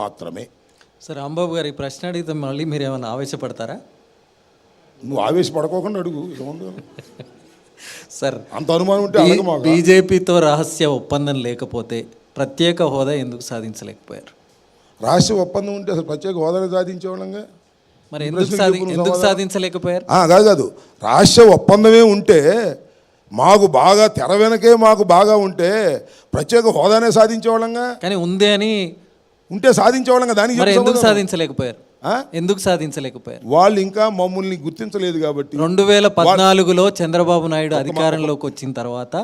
మాత్రమే. సార్ రాంబాబు గారు ఈ ప్రశ్న అడిగితే మళ్ళీ మీరు ఏమైనా ఆవేశపడతారా? నువ్వు ఆవేశపడకోకుండా అడుగు ఏముంది? సార్ అంత అనుమానం ఉంటే బీజేపీతో రహస్య ఒప్పందం లేకపోతే ప్రత్యేక హోదా ఎందుకు సాధించలేకపోయారు? రహస్య ఒప్పందం ఉంటే అసలు ప్రత్యేక హోదాను సాధించేవాళ్ళంగా? మరి ఎందుకు సాధి ఎందుకు సాధించలేకపోయారు? కాదు కాదు. రహస్య ఒప్పందమే ఉంటే మాకు బాగా తెర వెనకే మాకు బాగా ఉంటే ప్రత్యేక హోదానే సాధించేవాళ్ళంగా? కానీ ఉంది అని ఉంటే సాధించేవాళ్ళంగా దానికి మరి చెప్పు ఎందుకు. సాధించలేకపోయారు? ఎందుకు సాధించలేకపోయారు? వాళ్ళు ఇంకా మమ్మల్ని గుర్తించలేదు కాబట్టి. రెండు వేల పద్నాలుగులో చంద్రబాబు నాయుడు అధికారంలోకి వచ్చిన తర్వాత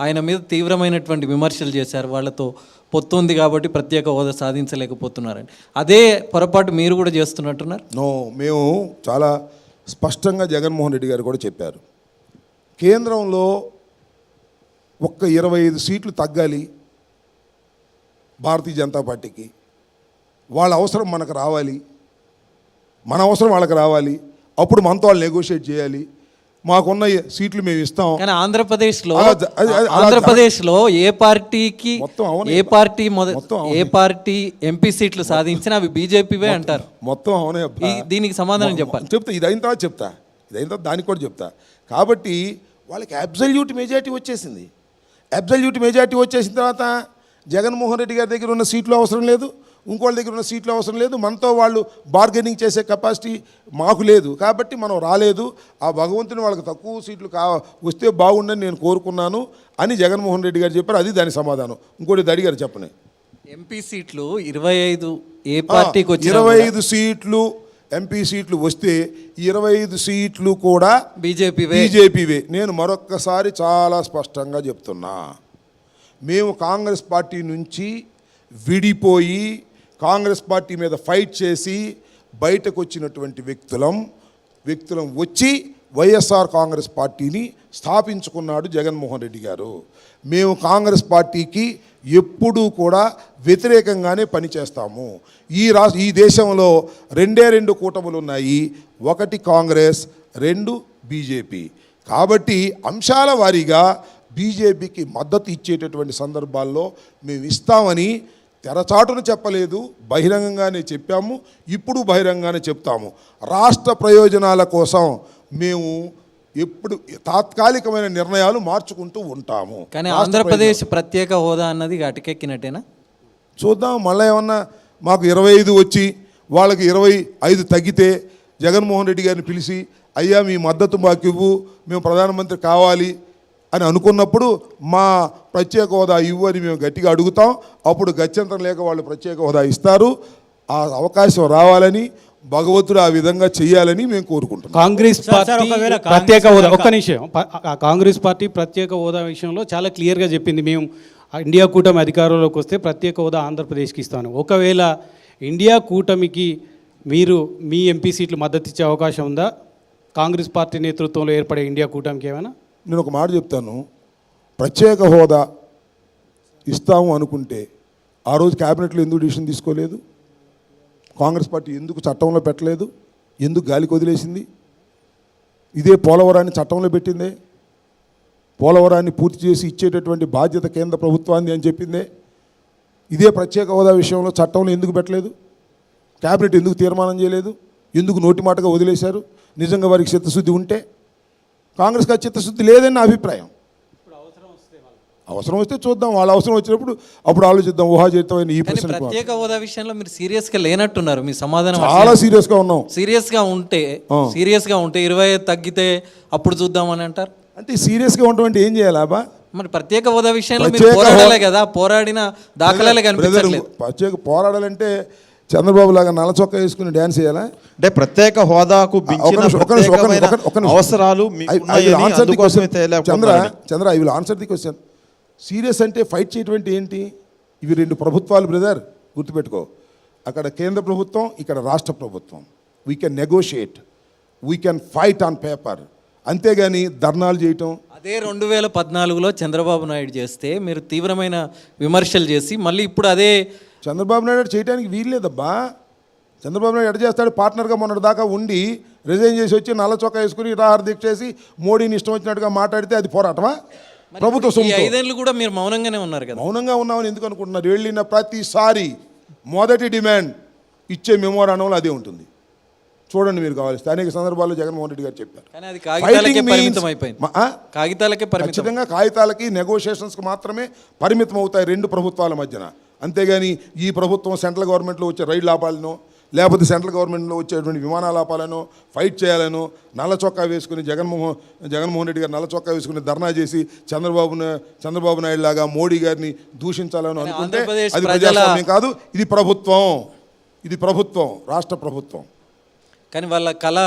ఆయన మీద తీవ్రమైనటువంటి విమర్శలు చేశారు. వాళ్ళతో పొత్తు ఉంది కాబట్టి ప్రత్యేక హోదా సాధించలేకపోతున్నారని. అదే పొరపాటు మీరు కూడా చేస్తున్నట్టున్నారు? నో మేము చాలా స్పష్టంగా జగన్మోహన్ రెడ్డి గారు కూడా చెప్పారు. కేంద్రంలో ఒక్క ఇరవై ఐదు సీట్లు తగ్గాలి భారతీయ జనతా పార్టీకి. వాళ్ళ అవసరం మనకు రావాలి. మన అవసరం వాళ్ళకి రావాలి. అప్పుడు మనతో వాళ్ళు నెగోషియేట్ చేయాలి. మాకున్న సీట్లు మేము ఇస్తాం. కానీ ఆంధ్రప్రదేశ్లో ఆంధ్రప్రదేశ్లో ఏ పార్టీకి ఏ పార్టీ ఏ పార్టీ ఎంపీ సీట్లు సాధించినా అవి బీజేపీవే అంటారు. మొత్తం అవునే దీనికి సమాధానం చెప్పాలి. చెప్తా ఇది అయిన తర్వాత చెప్తా. ఇది అయిన తర్వాత దానికి కూడా చెప్తా. కాబట్టి వాళ్ళకి అబ్జల్యూట్ మెజారిటీ వచ్చేసింది. అబ్జల్యూట్ మెజారిటీ వచ్చేసిన తర్వాత జగన్మోహన్ రెడ్డి గారి దగ్గర ఉన్న సీట్లు అవసరం లేదు. ఇంకోళ్ళ దగ్గర ఉన్న సీట్లు అవసరం లేదు. మనతో వాళ్ళు బార్గెనింగ్ చేసే కెపాసిటీ మాకు లేదు. కాబట్టి మనం రాలేదు. ఆ భగవంతుని వాళ్ళకి తక్కువ సీట్లు కా వస్తే బాగుండని నేను కోరుకున్నాను అని జగన్మోహన్ రెడ్డి గారు చెప్పారు. అది దాని సమాధానం. ఇంకోటి అడిగారు చెప్పని ఎంపీ సీట్లు ఇరవై ఐదు ఏ పార్టీకి వచ్చినా ఇరవై ఐదు సీట్లు ఎంపీ సీట్లు వస్తే ఇరవై ఐదు సీట్లు కూడా బీజేపీవే. బీజేపీవే. నేను మరొక్కసారి చాలా స్పష్టంగా చెప్తున్నా. మేము కాంగ్రెస్ పార్టీ నుంచి విడిపోయి కాంగ్రెస్ పార్టీ మీద ఫైట్ చేసి బయటకు వచ్చినటువంటి వ్యక్తులం వ్యక్తులం వచ్చి వైఎస్ఆర్ కాంగ్రెస్ పార్టీని స్థాపించుకున్నాడు జగన్మోహన్ రెడ్డి గారు. మేము కాంగ్రెస్ పార్టీకి ఎప్పుడూ కూడా వ్యతిరేకంగానే పనిచేస్తాము. ఈ రా ఈ దేశంలో రెండే రెండు కూటములు ఉన్నాయి. ఒకటి కాంగ్రెస్ రెండు బీజేపీ. కాబట్టి అంశాల వారీగా బీజేపీకి మద్దతు ఇచ్చేటటువంటి సందర్భాల్లో మేము ఇస్తామని తెరచాటును చెప్పలేదు బహిరంగంగానే చెప్పాము ఇప్పుడు బహిరంగానే చెప్తాము. రాష్ట్ర ప్రయోజనాల కోసం మేము ఎప్పుడు తాత్కాలికమైన నిర్ణయాలు మార్చుకుంటూ ఉంటాము. కానీ ఆంధ్రప్రదేశ్ ప్రత్యేక హోదా అన్నది అటకెక్కినట్టేనా? చూద్దాం మళ్ళీ ఏమన్నా మాకు ఇరవై ఐదు వచ్చి వాళ్ళకి ఇరవై ఐదు తగ్గితే జగన్మోహన్ రెడ్డి గారిని పిలిచి అయ్యా మీ మద్దతు మాకు ఇవ్వు మేము ప్రధానమంత్రి కావాలి అని అనుకున్నప్పుడు మా ప్రత్యేక హోదా ఇవ్వు అని మేము గట్టిగా అడుగుతాం. అప్పుడు గత్యంతరం లేక వాళ్ళు ప్రత్యేక హోదా ఇస్తారు. ఆ అవకాశం రావాలని భగవంతుడు ఆ విధంగా చేయాలని మేము కోరుకుంటున్నాం. కాంగ్రెస్ పార్టీ ప్రత్యేక హోదా ఒక్క నిమిషం. కాంగ్రెస్ పార్టీ ప్రత్యేక హోదా విషయంలో చాలా క్లియర్గా చెప్పింది. మేము ఆ ఇండియా కూటమి అధికారంలోకి వస్తే ప్రత్యేక హోదా ఆంధ్రప్రదేశ్కి ఇస్తాను. ఒకవేళ ఇండియా కూటమికి మీరు మీ ఎంపీ సీట్లు మద్దతు ఇచ్చే అవకాశం ఉందా? కాంగ్రెస్ పార్టీ నేతృత్వంలో ఏర్పడే ఇండియా కూటమికి ఏమైనా? నేను ఒక మాట చెప్తాను. ప్రత్యేక హోదా ఇస్తాము అనుకుంటే ఆ రోజు క్యాబినెట్లో ఎందుకు డిసిషన్ తీసుకోలేదు? కాంగ్రెస్ పార్టీ ఎందుకు చట్టంలో పెట్టలేదు? ఎందుకు గాలికి వదిలేసింది? ఇదే పోలవరాన్ని చట్టంలో పెట్టిందే? పోలవరాన్ని పూర్తి చేసి ఇచ్చేటటువంటి బాధ్యత కేంద్ర ప్రభుత్వాన్ని అని చెప్పిందే? ఇదే ప్రత్యేక హోదా విషయంలో చట్టంలో ఎందుకు పెట్టలేదు? క్యాబినెట్ ఎందుకు తీర్మానం చేయలేదు? ఎందుకు నోటి మాటగా వదిలేశారు? నిజంగా వారికి చిత్తశుద్ధి ఉంటే కాంగ్రెస్కి ఆ చిత్తశుద్ధి లేదని నా అభిప్రాయం. అవసరం వస్తే చూద్దాం వాళ్ళ అవసరం వచ్చినప్పుడు అప్పుడు ఆలోచిద్దాం ఊహాజనితమైన ఈ ప్రశ్న ప్రత్యేక హోదా విషయంలో మీరు సీరియస్గా లేనట్టున్నారు మీ సమాధానం చాలా సీరియస్గా ఉన్నాం. సీరియస్గా ఉంటే సీరియస్గా ఉంటే ఇరవై తగ్గితే అప్పుడు చూద్దామని అంటారు? అంటే సీరియస్గా ఉండటం అంటే ఏం చేయాలి అబ్బా? మరి ప్రత్యేక హోదా విషయంలో మీరు పోరాడలే కదా పోరాడిన దాఖలాలే కనిపించట్లేదు. ప్రత్యేక పోరాడాలంటే చంద్రబాబు లాగా నల్ల చొక్కా వేసుకుని డ్యాన్స్ చేయాలా? అంటే ప్రత్యేక హోదాకు. అవసరాలు. Chandra. Chandra I will answer the question serious అంటే ఫైట్ చేయటం అంటే ఏంటి? ఇవి రెండు ప్రభుత్వాలు బ్రదర్. గుర్తుపెట్టుకో. అక్కడ కేంద్ర ప్రభుత్వం ఇక్కడ రాష్ట్ర ప్రభుత్వం. We can negotiate we can fight on paper అంతేగాని ధర్నాలు చేయటం. అదే రెండు వేల పద్నాలుగులో చంద్రబాబు నాయుడు చేస్తే మీరు తీవ్రమైన విమర్శలు చేసి మళ్ళీ ఇప్పుడు అదే చంద్రబాబు నాయుడు చేయడానికి వీల్లేదబ్బా చంద్రబాబు నాయుడు ఎడ చేస్తాడు? పార్ట్నర్గా మొన్నటి దాకా ఉండి రిజైన్ చేసి వచ్చి నల్ల చొక్కా వేసుకుని రాహార దీక్ష చేసి మోడీని ఇష్టం వచ్చినట్టుగా మాట్లాడితే అది పోరాటమా? ప్రభుత్వ ఐదేళ్ళు కూడా మీరు మౌనంగానే ఉన్నారు కదా. మౌనంగా ఉన్నామని ఎందుకు అనుకుంటున్నారు? వెళ్ళిన ప్రతిసారి మొదటి డిమాండ్ ఇచ్చే మెమోరాండంలో అదే ఉంటుంది. చూడండి మీరు కావాలి. అనేక సందర్భాల్లో జగన్మోహన్ రెడ్డి గారు చెప్పారు. కాగితాలకే ఖచ్చితంగా కాగితాలకి నెగోషియేషన్స్కి మాత్రమే పరిమితం అవుతాయి రెండు ప్రభుత్వాల మధ్యన. అంతేగాని ఈ ప్రభుత్వం సెంట్రల్ గవర్నమెంట్లో వచ్చే రైళ్ళు ఆపాలనో లేకపోతే సెంట్రల్ గవర్నమెంట్లో వచ్చేటువంటి విమానాలు ఆపాలనో ఫైట్ చేయాలనో నల్ల చొక్కా వేసుకుని జగన్మోహన్ జగన్మోహన్ రెడ్డి గారు నల్ల చొక్కా వేసుకుని ధర్నా చేసి చంద్రబాబు చంద్రబాబు నాయుడు లాగా మోడీ గారిని దూషించాలని అనుకుంటే అది ప్రజాస్వామ్యం కాదు ఇది ప్రభుత్వం. ఇది ప్రభుత్వం రాష్ట్ర ప్రభుత్వం. కానీ వాళ్ళ కళ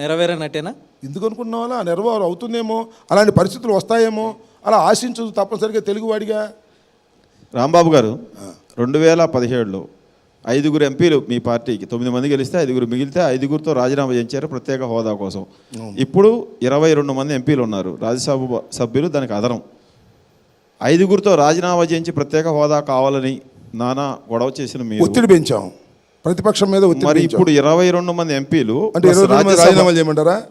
నెరవేరనట్టేనా? ఎందుకు అనుకున్న వాళ్ళ నెరవేరు అవుతుందేమో? అలాంటి పరిస్థితులు వస్తాయేమో? అలా ఆశించదు తప్పనిసరిగా తెలుగువాడిగా. రాంబాబు గారు రెండు వేల పదిహేడులో ఐదుగురు ఎంపీలు మీ పార్టీకి తొమ్మిది మంది గెలిస్తే ఐదుగురు మిగిలితే ఐదుగురితో రాజీనామా చేయించారు ప్రత్యేక హోదా కోసం. ఇప్పుడు ఇరవై రెండు మంది ఎంపీలు ఉన్నారు రాజ్యసభ సభ్యులు దానికి అదనం. ఐదుగురితో రాజీనామా చేయించి ప్రత్యేక హోదా కావాలని నానా గొడవ చేసిన మీరు. ఒత్తిడి పెంచాం. ప్రతిపక్షం మీద ఒత్తిడి మరి. ఇప్పుడు ఇరవై రెండు మంది ఎంపీలు అంటే రాజీనామాలు చేయమంటారా?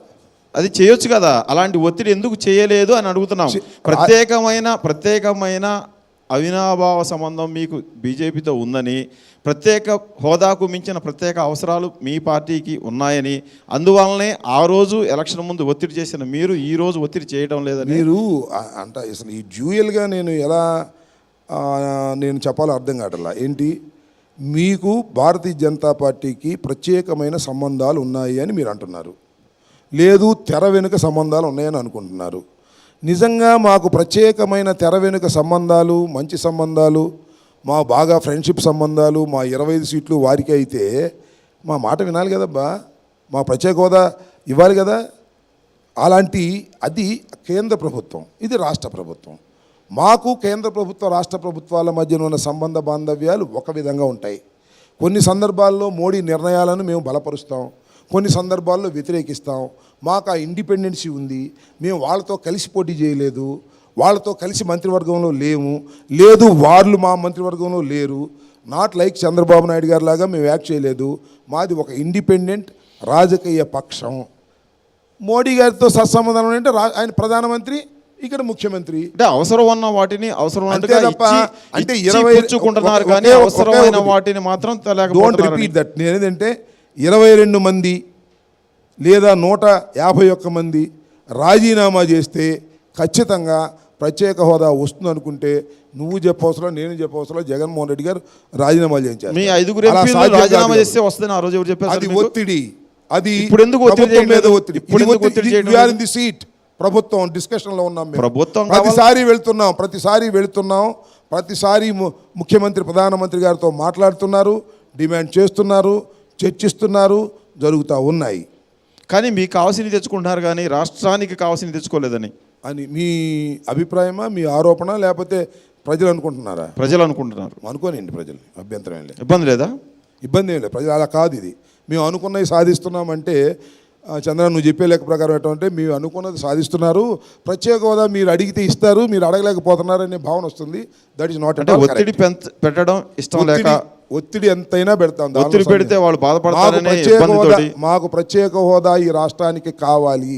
అది చేయొచ్చు కదా. అలాంటి ఒత్తిడి ఎందుకు చేయలేదు అని అడుగుతున్నాం. ప్రత్యేకమైన ప్రత్యేకమైన అవినాభావ సంబంధం మీకు బీజేపీతో ఉందని ప్రత్యేక హోదాకు మించిన ప్రత్యేక అవసరాలు మీ పార్టీకి ఉన్నాయని అందువల్లనే ఆ రోజు ఎలక్షన్ ముందు ఒత్తిడి చేసిన మీరు ఈ రోజు ఒత్తిడి చేయడం లేదని. మీరు అంట అసలు ఈ జ్యూయల్గా నేను ఎలా నేను చెప్పాలో అర్థం కావట్లా? ఏంటి? మీకు భారతీయ జనతా పార్టీకి ప్రత్యేకమైన సంబంధాలు ఉన్నాయి అని మీరు అంటున్నారు. లేదు తెర వెనుక సంబంధాలు ఉన్నాయని అనుకుంటున్నారు. నిజంగా మాకు ప్రత్యేకమైన తెర వెనుక సంబంధాలు మంచి సంబంధాలు మా బాగా ఫ్రెండ్షిప్ సంబంధాలు మా ఇరవై ఐదు సీట్లు వారికి అయితే మా మాట వినాలి కదబ్బా. మా ప్రత్యేక హోదా ఇవ్వాలి కదా. అలాంటి అది కేంద్ర ప్రభుత్వం ఇది రాష్ట్ర ప్రభుత్వం. మాకు కేంద్ర ప్రభుత్వ రాష్ట్ర ప్రభుత్వాల మధ్యన ఉన్న సంబంధ బాంధవ్యాలు ఒక విధంగా ఉంటాయి. కొన్ని సందర్భాల్లో మోడీ నిర్ణయాలను మేము బలపరుస్తాం. కొన్ని సందర్భాల్లో వ్యతిరేకిస్తాం. మాకు ఆ ఇండిపెండెన్సీ ఉంది. మేము వాళ్ళతో కలిసి పోటీ చేయలేదు. వాళ్ళతో కలిసి మంత్రివర్గంలో లేము. లేదు వాళ్ళు మా మంత్రివర్గంలో లేరు. నాట్ లైక్ చంద్రబాబు నాయుడు గారి లాగా మేము యాక్ట్ చేయలేదు. మాది ఒక ఇండిపెండెంట్ రాజకీయ పక్షం. మోడీ గారితో సత్సంబంధం అంటే ఆయన ప్రధానమంత్రి ఇక్కడ ముఖ్యమంత్రి. అంటే అవసరం ఉన్న వాటిని అవసరం అంటే ఇరవై కానీ అవసరమైన వాటిని మాత్రం డోంట్ రిపీట్ దట్ నేను ఏంటంటే ఇరవై రెండు మంది లేదా నూట యాభై ఒక్క మంది రాజీనామా చేస్తే ఖచ్చితంగా ప్రత్యేక హోదా వస్తుంది అనుకుంటే నువ్వు చెప్పవసరం నేను చెప్పవసరం జగన్మోహన్ రెడ్డి గారు రాజీనామా చేయించారు మీ ఐదుగురు రాజీనామా. చేస్తే వస్తుందని ఆ రోజు ఎవరు చెప్పారు అది? ఒత్తిడి అది ఇప్పుడు ఎందుకు ప్రభుత్వం మీద? ఒత్తిడి ఇప్పుడు the seat ప్రభుత్వం డిస్కషన్లో ఉన్నాం మేము. ప్రభుత్వం ప్రతిసారి వెళ్తున్నాం ప్రతిసారి వెళ్తున్నాం ప్రతిసారి ముఖ్యమంత్రి ప్రధానమంత్రి గారితో మాట్లాడుతున్నారు డిమాండ్ చేస్తున్నారు చర్చిస్తున్నారు జరుగుతూ ఉన్నాయి. కానీ మీకు కావాల్సింది తెచ్చుకుంటున్నారు కానీ రాష్ట్రానికి కావాల్సింది తెచ్చుకోలేదని. అని మీ అభిప్రాయమా మీ ఆరోపణ లేకపోతే ప్రజలు అనుకుంటున్నారా? ప్రజలు అనుకుంటున్నారు. అనుకోనండి ప్రజలు అభ్యంతరం ఏం లేదు. ఇబ్బంది లేదా? ఇబ్బంది ఏం లేదు ప్రజలు అలా కాదు ఇది. మేము అనుకున్నది సాధిస్తున్నామంటే చంద్ర నువ్వు చెప్పే లెక్క ప్రకారం ఏంటంటే మేము అనుకున్నది సాధిస్తున్నారు. ప్రత్యేక హోదా మీరు అడిగితే ఇస్తారు మీరు అడగలేకపోతున్నారు అనే భావన వస్తుంది. దట్ ఈస్ నాట్ అంటే ఒత్తిడి పెట్టడం ఇష్టం లేక ఒత్తిడి ఎంతైనా పెడతాం ఒత్తిడి పెడితే. వాళ్ళు ఇబ్బందితోటి మాకు ప్రత్యేక హోదా ఈ రాష్ట్రానికి కావాలి.